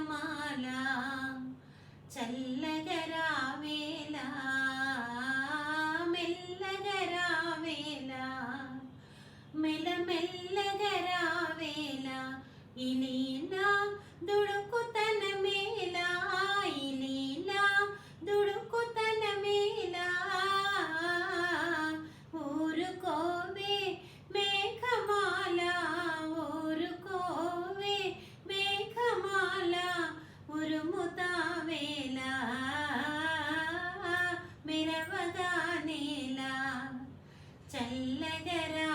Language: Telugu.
వనమాల చల్లగరావేలా మెల్లగరావేలా మెల మెల్లగరావేలా ఇలీనా దుడు పిలవగానేలా చల్లగరావేలా